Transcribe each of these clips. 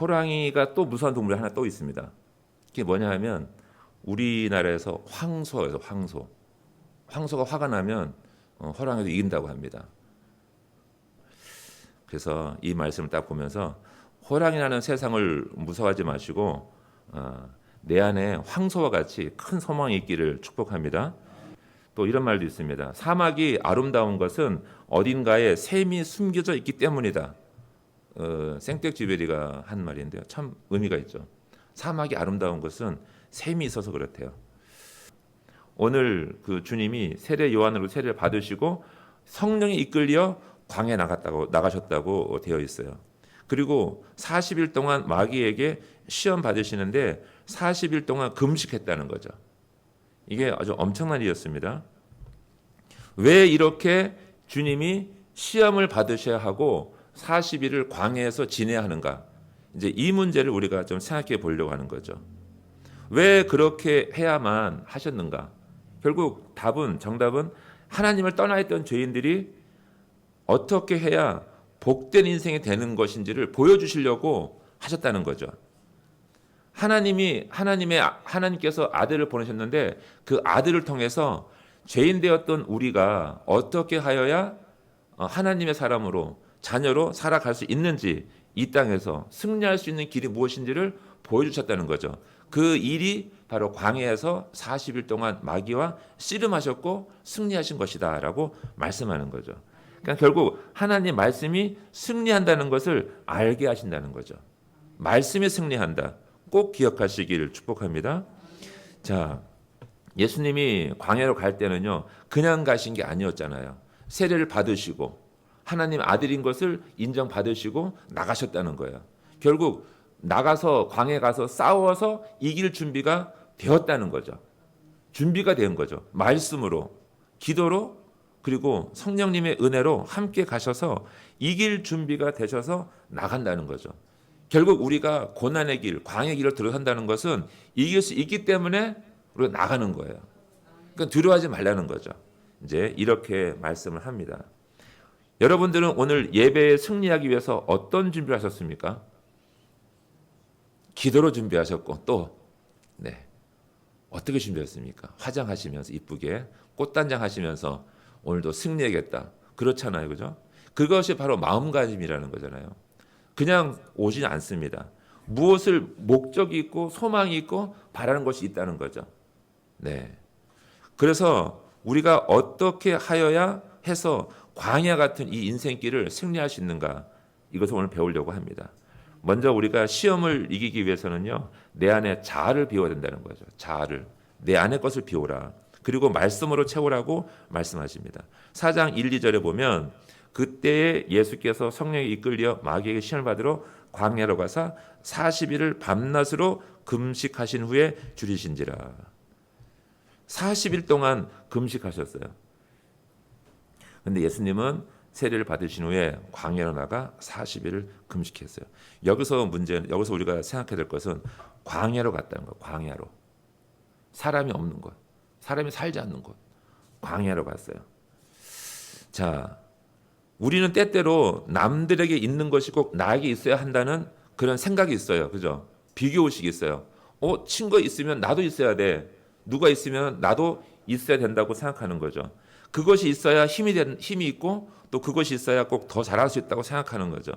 호랑이가 또 무서운 동물이 하나 또 있습니다. 그게 뭐냐 하면 우리나라에서 황소에서 황소. 황소가 화가 나면 어, 호랑이도 이긴다고 합니다. 그래서 이 말씀을 딱 보면서 호랑이라는 세상을 무서워하지 마시고 어, 내 안에 황소와 같이 큰 소망이 있기를 축복합니다. 또 이런 말도 있습니다. 사막이 아름다운 것은 어딘가에 샘이 숨겨져 있기 때문이다. 어, 생텍쥐베리가 한 말인데요. 참 의미가 있죠. 사막이 아름다운 것은 샘이 있어서 그렇대요. 오늘 그 주님이 세례 요한으로 세례를 받으시고 성령이 이끌려 광에 나갔다고 나가셨다고 되어 있어요. 그리고 40일 동안 마귀에게 시험 받으시는데 40일 동안 금식했다는 거죠. 이게 아주 엄청난 일이었습니다. 왜 이렇게 주님이 시험을 받으셔야 하고 40일을 광야에서 지내야 하는가? 이제 이 문제를 우리가 좀 생각해 보려고 하는 거죠. 왜 그렇게 해야만 하셨는가? 결국 답은 정답은 하나님을 떠나 있던 죄인들이 어떻게 해야 복된 인생이 되는 것인지를 보여주시려고 하셨다는 거죠. 하나님이 하나님의 하나님께서 아들을 보내셨는데 그 아들을 통해서 죄인 되었던 우리가 어떻게 하여야 어, 하나님의 사람으로 자녀로 살아갈 수 있는지 이 땅에서 승리할 수 있는 길이 무엇인지를 보여주셨다는 거죠. 그 일이 바로 광야에서 40일 동안 마귀와 씨름하셨고 승리하신 것이다라고 말씀하는 거죠. 그러니까 결국 하나님 말씀이 승리한다는 것을 알게 하신다는 거죠. 말씀이 승리한다. 꼭 기억하시기를 축복합니다. 자, 예수님이 광야로 갈 때는요, 그냥 가신 게 아니었잖아요. 세례를 받으시고, 하나님 아들인 것을 인정받으시고 나가셨다는 거예요. 결국 나가서 광야에 가서 싸워서 이길 준비가 되었다는 거죠. 준비가 된 거죠. 말씀으로, 기도로, 그리고 성령님의 은혜로 함께 가셔서 이길 준비가 되셔서 나간다는 거죠. 결국 우리가 고난의 길, 광의 길을 들어선다는 것은 이길 수 있기 때문에 우리가 나가는 거예요. 그러니까 두려워하지 말라는 거죠. 이제 이렇게 말씀을 합니다. 여러분들은 오늘 예배에 승리하기 위해서 어떤 준비를 하셨습니까? 기도로 준비하셨고 또 네. 어떻게 준비했습니까? 화장하시면서 이쁘게 꽃단장 하시면서 오늘도 승리하겠다. 그렇잖아요. 그죠? 그것이 바로 마음가짐이라는 거잖아요. 그냥 오지 않습니다. 무엇을 목적이 있고 소망이 있고 바라는 것이 있다는 거죠. 네. 그래서 우리가 어떻게 하여야 해서 광야 같은 이 인생길을 승리할 수 있는가 이것을 오늘 배우려고 합니다. 먼저 우리가 시험을 이기기 위해서는요 내 안에 자아를 비워야 된다는 거죠. 자아를 내 안의 것을 비워라. 그리고 말씀으로 채우라고 말씀하십니다. 4장 1, 2절에 보면 그때에 예수께서 성령에 이끌려 마귀에게 시험을 받으러 광야로 가사 40일을 밤낮으로 금식하신 후에 줄이신지라. 40일 동안 금식하셨어요. 근데 예수님은 세례를 받으신 후에 광야로 나가 40일을 금식했어요. 여기서 문제 여기서 우리가 생각해야 될 것은 광야로 갔다는 거. 광야로. 사람이 없는 곳. 사람이 살지 않는 곳. 광야로 갔어요. 자, 우리는 때때로 남들에게 있는 것이 꼭 나에게 있어야 한다는 그런 생각이 있어요. 그죠? 비교 의식이 있어요. 어, 친구 있으면 나도 있어야 돼. 누가 있으면 나도 있어야 된다고 생각하는 거죠. 그것이 있어야 힘이 된, 힘이 있고 또 그것이 있어야 꼭 더 잘할 수 있다고 생각하는 거죠.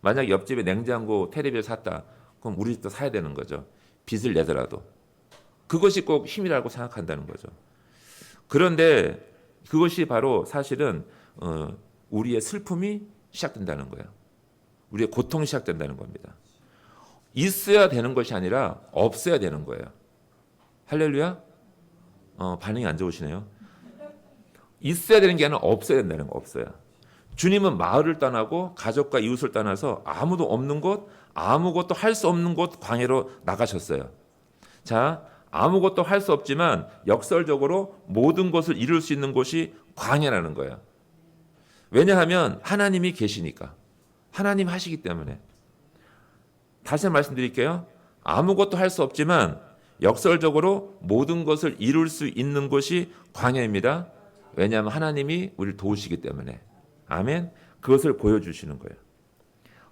만약 옆집에 냉장고, 테레비를 샀다. 그럼 우리 집도 사야 되는 거죠. 빚을 내더라도. 그것이 꼭 힘이라고 생각한다는 거죠. 그런데 그것이 바로 사실은 어, 우리의 슬픔이 시작된다는 거예요. 우리의 고통이 시작된다는 겁니다. 있어야 되는 것이 아니라 없어야 되는 거예요. 할렐루야? 어, 반응이 안 좋으시네요. 있어야 되는 게 아니라 없어야 된다는 거 없어요. 주님은 마을을 떠나고 가족과 이웃을 떠나서 아무도 없는 곳, 아무것도 할 수 없는 곳 광야로 나가셨어요. 자, 아무것도 할 수 없지만 역설적으로 모든 것을 이룰 수 있는 곳이 광야라는 거예요. 왜냐하면 하나님이 계시니까. 하나님 하시기 때문에. 다시 말씀드릴게요. 아무것도 할 수 없지만 역설적으로 모든 것을 이룰 수 있는 곳이 광야입니다. 왜냐하면 하나님이 우리를 도우시기 때문에. 아멘. 그것을 보여주시는 거예요.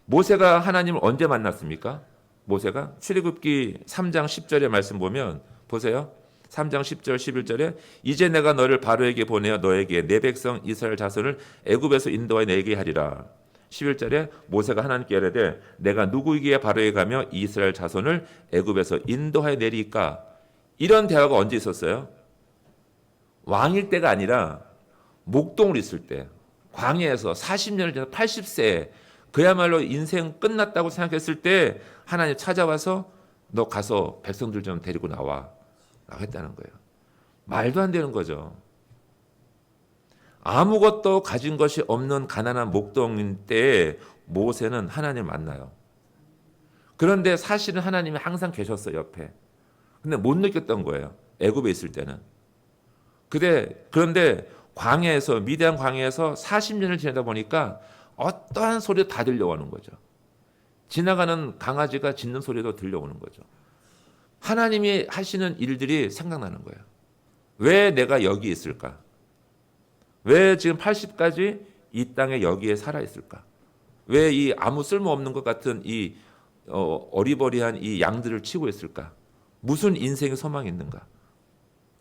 모세가 하나님을 언제 만났습니까? 모세가 출애굽기 3장 10절의 말씀 보면 보세요. 3장 10절 11절에 이제 내가 너를 바로에게 보내어 너에게 내 백성 이스라엘 자손을 애굽에서 인도하여 내게 하리라. 11절에 모세가 하나님께 이르되 내가 누구에게 바로에 가며 이스라엘 자손을 애굽에서 인도하여 내리까 이런 대화가 언제 있었어요? 왕일 때가 아니라 목동으로 있을 때 광야에서 40년을 지나 80세에 그야말로 인생 끝났다고 생각했을 때 하나님 찾아와서 너 가서 백성들 좀 데리고 나와 했다는 거예요. 말도 안 되는 거죠. 아무것도 가진 것이 없는 가난한 목동인 때에 모세는 하나님을 만나요. 그런데 사실은 하나님이 항상 계셨어요, 옆에. 근데 못 느꼈던 거예요. 애굽에 있을 때는. 그데 그런데 광야에서 미대한 광야에서 40년을 지내다 보니까 어떠한 소리도 다 들려오는 거죠. 지나가는 강아지가 짖는 소리도 들려오는 거죠. 하나님이 하시는 일들이 생각나는 거예요. 왜 내가 여기 있을까? 왜 지금 80까지 이 땅에 여기에 살아 있을까? 왜 이 아무 쓸모 없는 것 같은 이 어, 어리버리한 이 양들을 치고 있을까? 무슨 인생의 소망이 있는가?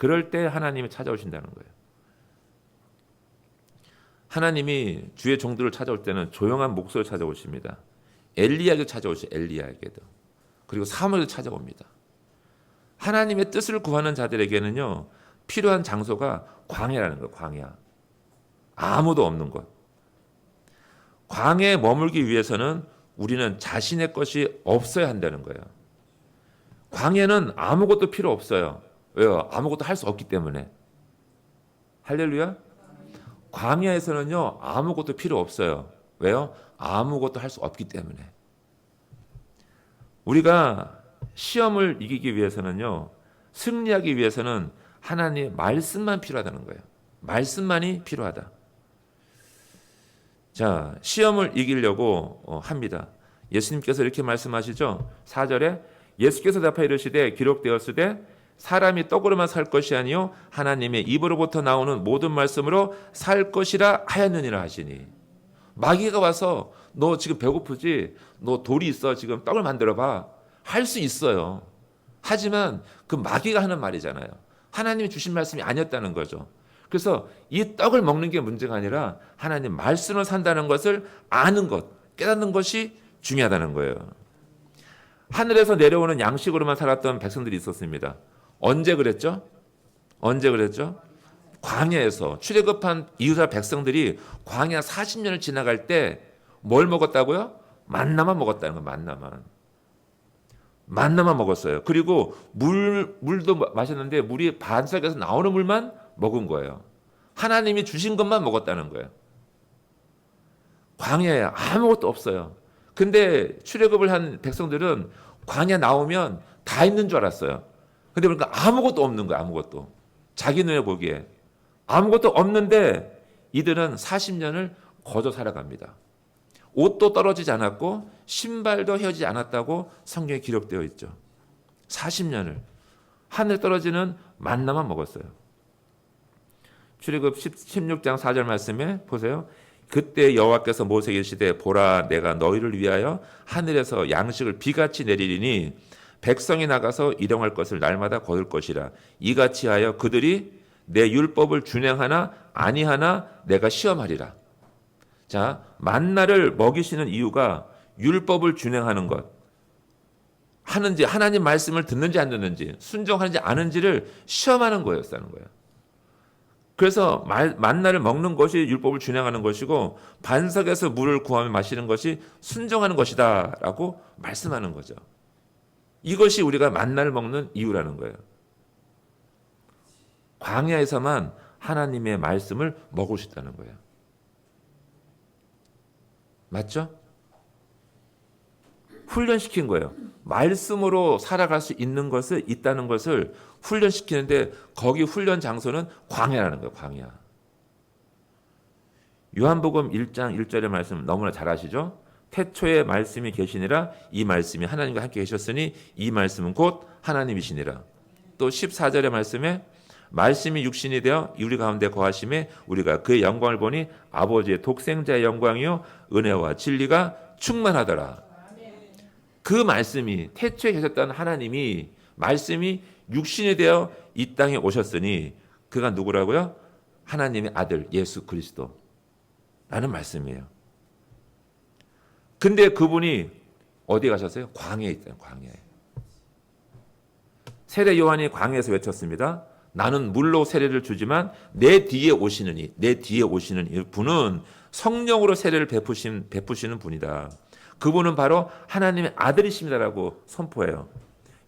그럴 때 하나님이 찾아오신다는 거예요. 하나님이 주의 종들을 찾아올 때는 조용한 목소리를 찾아오십니다. 엘리야에게 찾아오시 엘리야에게도 그리고 사무엘도 찾아옵니다. 하나님의 뜻을 구하는 자들에게는요 필요한 장소가 광야라는 거 광야 아무도 없는 곳 광야에 머물기 위해서는 우리는 자신의 것이 없어야 한다는 거예요. 광야는 아무것도 필요 없어요. 왜요? 아무것도 할 수 없기 때문에. 할렐루야. 광야에서는요 아무것도 필요 없어요. 왜요? 아무것도 할 수 없기 때문에. 우리가 시험을 이기기 위해서는요 승리하기 위해서는 하나님의 말씀만 필요하다는 거예요. 말씀만이 필요하다. 자, 시험을 이기려고 어, 합니다. 예수님께서 이렇게 말씀하시죠. 4절에 예수께서 답하 이르시되 기록되었으되 사람이 떡으로만 살 것이 아니요 하나님의 입으로부터 나오는 모든 말씀으로 살 것이라 하였느니라 하시니. 마귀가 와서 너 지금 배고프지? 너 돌이 있어. 지금 떡을 만들어 봐 할 수 있어요. 하지만 그 마귀가 하는 말이잖아요. 하나님이 주신 말씀이 아니었다는 거죠. 그래서 이 떡을 먹는 게 문제가 아니라 하나님 말씀을 산다는 것을 아는 것 깨닫는 것이 중요하다는 거예요. 하늘에서 내려오는 양식으로만 살았던 백성들이 있었습니다 언제 그랬죠? 언제 그랬죠? 광야에서 출애굽한 이스라엘 백성들이 광야 40년을 지나갈 때 뭘 먹었다고요? 만나만 먹었다는 거예요. 만나만. 만나만 먹었어요. 그리고 물 물도 마셨는데 물이 반석에서 나오는 물만 먹은 거예요. 하나님이 주신 것만 먹었다는 거예요. 광야에 아무것도 없어요. 근데 출애굽을 한 백성들은 광야 나오면 다 있는 줄 알았어요. 근데 그러니까 아무것도 없는 거야, 아무것도. 자기 눈에 보기에. 아무것도 없는데 이들은 40년을 거저 살아갑니다. 옷도 떨어지지 않았고 신발도 헤어지지 않았다고 성경에 기록되어 있죠. 40년을 하늘 떨어지는 만나만 먹었어요. 출애굽 16장 4절 말씀에 보세요. 그때 여호와께서 모세에게 이르시되 보라 내가 너희를 위하여 하늘에서 양식을 비같이 내리리니 백성이 나가서 일용할 것을 날마다 거둘 것이라 이같이 하여 그들이 내 율법을 준행하나 아니하나 내가 시험하리라. 자, 만나를 먹이시는 이유가 율법을 준행하는 것. 하는지 하나님 말씀을 듣는지 안 듣는지 순종하는지 아는지를 시험하는 거였다는 거예요. 그래서 말, 만나를 먹는 것이 율법을 준행하는 것이고 반석에서 물을 구하며 마시는 것이 순종하는 것이다라고 말씀하는 거죠. 이것이 우리가 만나를 먹는 이유라는 거예요. 광야에서만 하나님의 말씀을 먹을 수 있다는 거예요. 맞죠? 훈련시킨 거예요. 말씀으로 살아갈 수 있는 것을 있다는 것을 훈련시키는데 거기 훈련 장소는 광야라는 거예요. 광야. 요한복음 1장 1절의 말씀 너무나 잘 아시죠? 태초에 말씀이 계시니라 이 말씀이 하나님과 함께 계셨으니 이 말씀은 곧 하나님이시니라. 또 14절의 말씀에 말씀이 육신이 되어 우리 가운데 거하심에 우리가 그의 영광을 보니 아버지의 독생자의 영광이요 은혜와 진리가 충만하더라. 그 말씀이 태초에 계셨던 하나님이 말씀이 육신이 되어 이 땅에 오셨으니 그가 누구라고요? 하나님의 아들 예수 그리스도. 라는 말씀이에요. 근데 그분이 어디 가셨어요? 광야에 있어요. 광야에. 세례 요한이 광야에서 외쳤습니다. 나는 물로 세례를 주지만 내 뒤에 오시는 이, 내 뒤에 오시는 이 분은 성령으로 세례를 베푸신, 베푸시는 분이다. 그분은 바로 하나님의 아들이십니다라고 선포해요.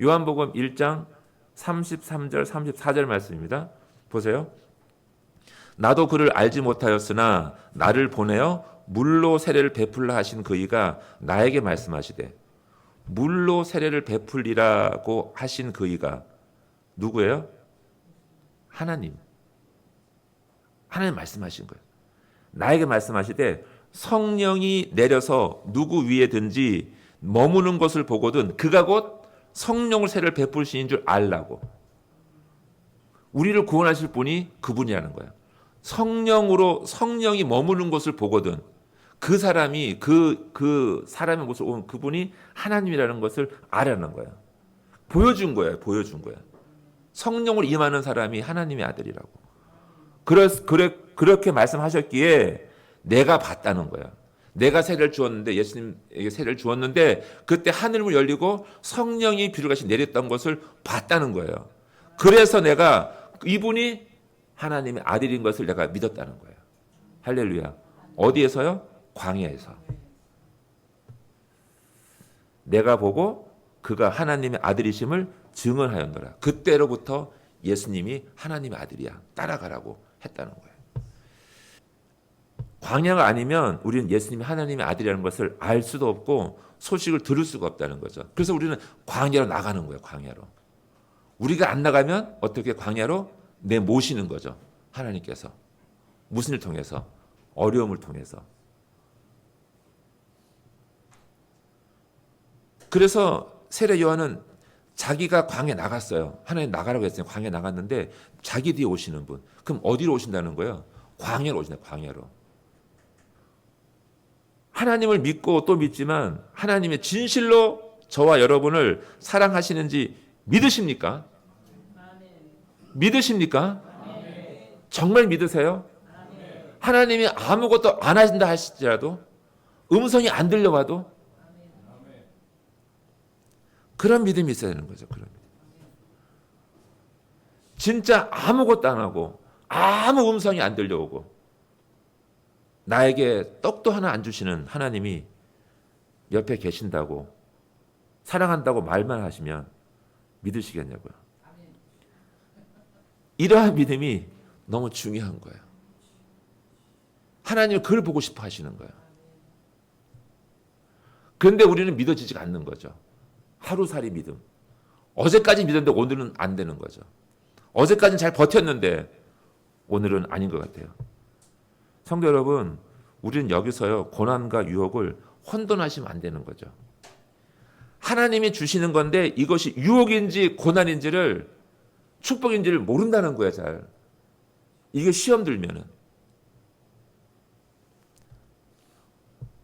요한복음 1장 33절, 34절 말씀입니다. 보세요. 나도 그를 알지 못하였으나 나를 보내어 물로 세례를 베풀라 하신 그이가 나에게 말씀하시되 물로 세례를 베풀리라고 하신 그이가 누구예요? 하나님. 하나님 말씀하신 거예요. 나에게 말씀하시되 성령이 내려서 누구 위에든지 머무는 것을 보거든 그가 곧 성령을 세례를 베풀시는 줄 알라고. 우리를 구원하실 분이 그분이라는 거예요. 성령으로 성령이 머무는 것을 보거든 그 사람이 그 그 사람의 모습을 온 그분이 하나님이라는 것을 알아는 거예요. 보여준 거예요. 보여준 거예요. 성령으로 임하는 사람이 하나님의 아들이라고. 그래, 그래, 그렇게 말씀하셨기에 내가 봤다는 거예요. 내가 세례를 주었는데 예수님에게 세례를 주었는데 그때 하늘문 열리고 성령이 비를같이 내렸던 것을 봤다는 거예요. 그래서 내가 이분이 하나님의 아들인 것을 내가 믿었다는 거예요. 할렐루야. 어디에서요? 광야에서. 내가 보고 그가 하나님의 아들이심을 증언하였노라. 그때로부터 예수님이 하나님의 아들이야. 따라가라고 했다는 거예요. 광야가 아니면 우리는 예수님이 하나님의 아들이라는 것을 알 수도 없고 소식을 들을 수가 없다는 거죠. 그래서 우리는 광야로 나가는 거예요. 광야로. 우리가 안 나가면 어떻게 광야로 내 모시는 거죠. 하나님께서 무슨 일 통해서 어려움을 통해서. 그래서 세례 요한은 자기가 광에 나갔어요. 하나님 나가라고 했어요. 광에 나갔는데 자기 뒤에 오시는 분. 그럼 어디로 오신다는 거예요? 광야로 오신다. 광야로. 하나님을 믿고 또 믿지만 하나님의 진실로 저와 여러분을 사랑하시는지 믿으십니까? 믿으십니까? 정말 믿으세요? 하나님이 아무것도 안 하신다 하실지라도 음성이 안 들려와도 그런 믿음이 있어야 되는 거죠. 그런. 진짜 아무것도 안 하고 아무 음성이 안 들려오고 나에게 떡도 하나 안 주시는 하나님이 옆에 계신다고 사랑한다고 말만 하시면 믿으시겠냐고요. 이러한 믿음이 너무 중요한 거예요. 하나님은 그걸 보고 싶어 하시는 거예요. 그런데 우리는 믿어지지가 않는 거죠. 하루살이 믿음. 어제까지 믿었는데 오늘은 안 되는 거죠. 어제까지는 잘 버텼는데 오늘은 아닌 것 같아요. 성도 여러분, 우리는 여기서요, 고난과 유혹을 혼돈하시면 안 되는 거죠. 하나님이 주시는 건데 이것이 유혹인지 고난인지를 축복인지를 모른다는 거야, 잘. 이게 시험 들면은.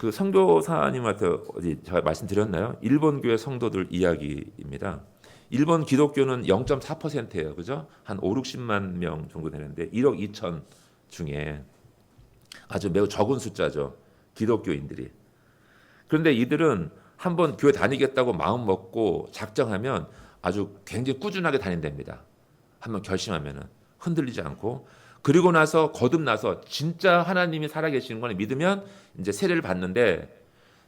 그 성교사님한테 어디 제가 말씀드렸나요? 일본 교회 성도들 이야기입니다. 일본 기독교는 0.4%예요. 그죠? 한 5, 60만 명 정도 되는데 1억 2천 중에 아주 매우 적은 숫자죠. 기독교인들이. 그런데 이들은 한번 교회 다니겠다고 마음 먹고 작정하면 아주 굉장히 꾸준하게 다닌답니다. 한번 결심하면은 흔들리지 않고 그리고 나서 거듭나서 진짜 하나님이 살아계시는 걸 믿으면 이제 세례를 받는데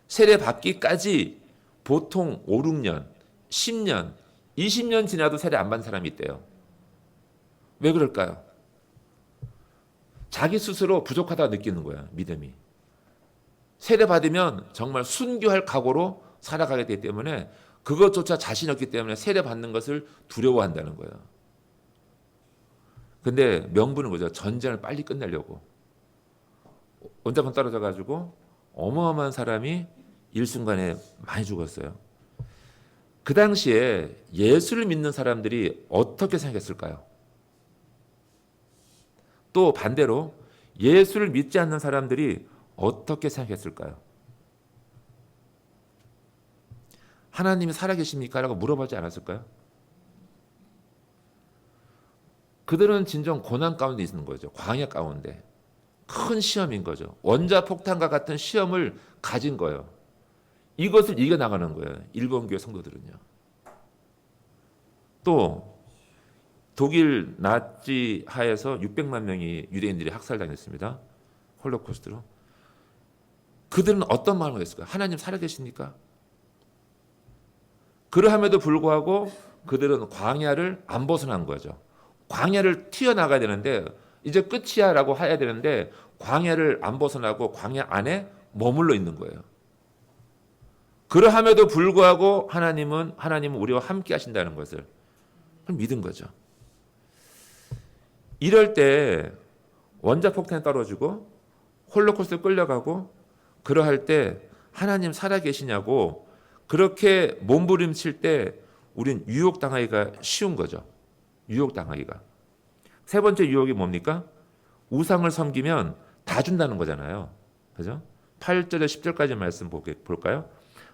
세례 받기까지 보통 5, 6년, 10년, 20년 지나도 세례 안 받는 사람이 있대요. 왜 그럴까요? 자기 스스로 부족하다 느끼는 거야, 믿음이. 세례 받으면 정말 순교할 각오로 살아가게 되기 때문에 그것조차 자신 없기 때문에 세례 받는 것을 두려워한다는 거예요. 근데 명분은 뭐죠? 전쟁을 빨리 끝내려고. 원자판 떨어져 가지고 어마어마한 사람이 일순간에 많이 죽었어요. 그 당시에 예수를 믿는 사람들이 어떻게 생각했을까요? 또 반대로 예수를 믿지 않는 사람들이 어떻게 생각했을까요? 하나님이 살아계십니까? 라고 물어보지 않았을까요? 그들은 진정 고난 가운데 있는 거죠. 광야 가운데. 큰 시험인 거죠. 원자 폭탄과 같은 시험을 가진 거예요. 이것을 이겨 나가는 거예요. 일본 교회 성도들은요. 또 독일 나치 하에서 600만 명이 유대인들이 학살당했습니다. 홀로코스트로. 그들은 어떤 마음을 했을까요? 하나님 살아계십니까? 그러함에도 불구하고 그들은 광야를 안 벗어난 거죠. 광야를 튀어나가야 되는데 이제 끝이야라고 해야 되는데 광야를 안 벗어나고 광야 안에 머물러 있는 거예요. 그러함에도 불구하고 하나님은 하나님은 우리와 함께 하신다는 것을 믿은 거죠. 이럴 때 원자 폭탄이 떨어지고 홀로코스트 끌려가고 그러할 때 하나님 살아 계시냐고 그렇게 몸부림칠 때 우린 유혹 당하기가 쉬운 거죠. 유혹 당하기가. 세 번째 유혹이 뭡니까? 우상을 섬기면 다 준다는 거잖아요. 그죠? 8절에 10절까지 말씀 볼까요?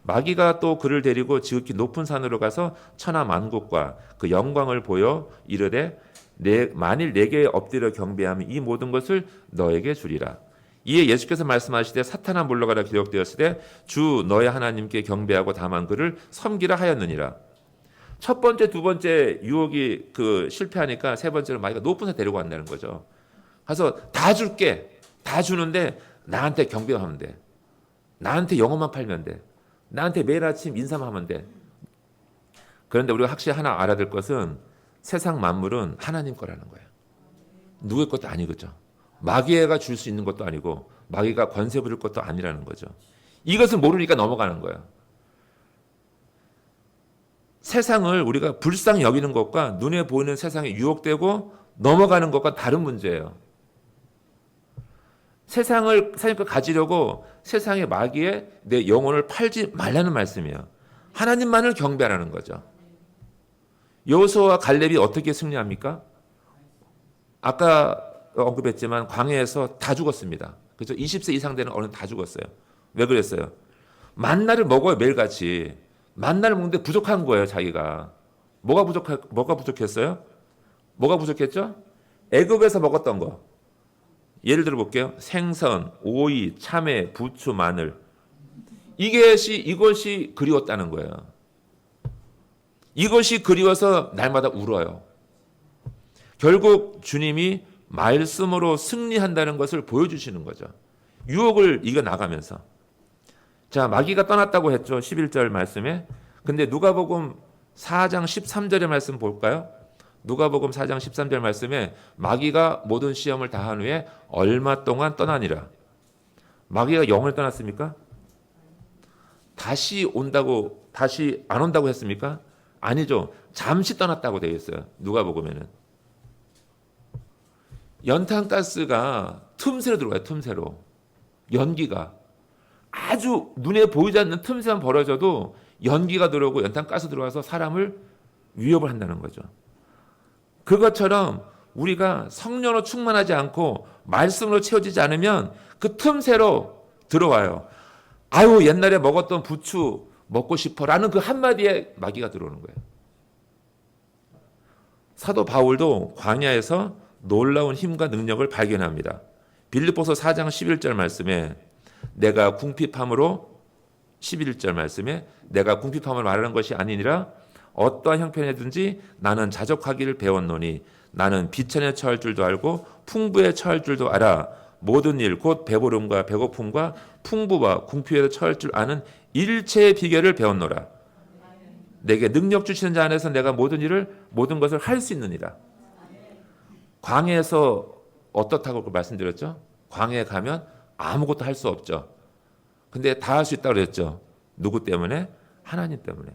마귀가 또 그를 데리고 지극히 높은 산으로 가서 천하 만국과 그 영광을 보여 이르되 내 만일 내게 엎드려 경배하면 이 모든 것을 너에게 주리라. 이에 예수께서 말씀하시되 사탄아 물러가라 기록되었으되 주 너의 하나님께 경배하고 다만 그를 섬기라 하였느니라. 첫 번째, 두 번째 유혹이 그 실패하니까 세 번째로 마귀가 높은 산 데리고 간다는 거죠. 가서 다 줄게. 다 주는데 나한테 경배하면 돼. 나한테 영어만 팔면 돼. 나한테 매일 아침 인사만 하면 돼. 그런데 우리가 확실히 하나 알아야 될 것은 세상 만물은 하나님 거라는 거예요. 누구의 것도 아니거죠. 마귀가 줄 수 있는 것도 아니고 마귀가 권세 부릴 것도 아니라는 거죠. 이것을 모르니까 넘어가는 거예요. 세상을 우리가 불쌍히 여기는 것과 눈에 보이는 세상에 유혹되고 넘어가는 것과 다른 문제예요. 세상을 사니까 가지려고 세상의 마귀에 내 영혼을 팔지 말라는 말씀이에요. 하나님만을 경배하라는 거죠. 여호수아와 갈렙이 어떻게 승리합니까? 아까 언급했지만 광야에서 다 죽었습니다. 그죠? 20세 이상 되는 어른 다 죽었어요. 왜 그랬어요? 만나를 먹어요 매일같이. 만나를 먹는데 부족한 거예요 자기가. 뭐가 부족할 뭐가 부족했어요? 뭐가 부족했죠? 애굽에서 먹었던 거. 예를 들어 볼게요. 생선, 오이, 참외, 부추, 마늘. 이것이 이것이 그리웠다는 거예요. 이것이 그리워서 날마다 울어요. 결국 주님이 말씀으로 승리한다는 것을 보여주시는 거죠. 유혹을 이겨 나가면서. 자, 마귀가 떠났다고 했죠. 11절 말씀에. 근데 누가복음 4장 13절의 말씀 볼까요? 누가복음 4장 13절 말씀에 마귀가 모든 시험을 다한 후에 얼마 동안 떠나니라. 마귀가 영을 떠났습니까? 다시 온다고 다시 안 온다고 했습니까? 아니죠. 잠시 떠났다고 되어 있어요. 누가복음에는. 연탄가스가 틈새로 들어와요. 틈새로. 연기가 아주 눈에 보이지 않는 틈새만 벌어져도 연기가 들어오고 연탄가스 들어와서 사람을 위협을 한다는 거죠. 그것처럼 우리가 성령으로 충만하지 않고 말씀으로 채워지지 않으면 그 틈새로 들어와요. 아유 옛날에 먹었던 부추 먹고 싶어 라는 그 한마디에 마귀가 들어오는 거예요. 사도 바울도 광야에서 놀라운 힘과 능력을 발견합니다. 빌립보서 4장 11절 말씀에 내가 궁핍함으로 11절 말씀에 내가 궁핍함을 말하는 것이 아니니라 어떠한 형편이든지 나는 자족하기를 배웠노니 나는 비천에 처할 줄도 알고 풍부에 처할 줄도 알아. 모든 일 곧 배부름과 배고픔과 풍부와 궁핍에 처할 줄 아는 일체의 비결을 배웠노라. 내게 능력 주시는 자 안에서 내가 모든 일을 모든 것을 할 수 있느니라. 광야에서 어떻다고 말씀드렸죠? 광야에 가면 아무것도 할 수 없죠. 근데 다 할 수 있다고 그랬죠. 누구 때문에? 하나님 때문에.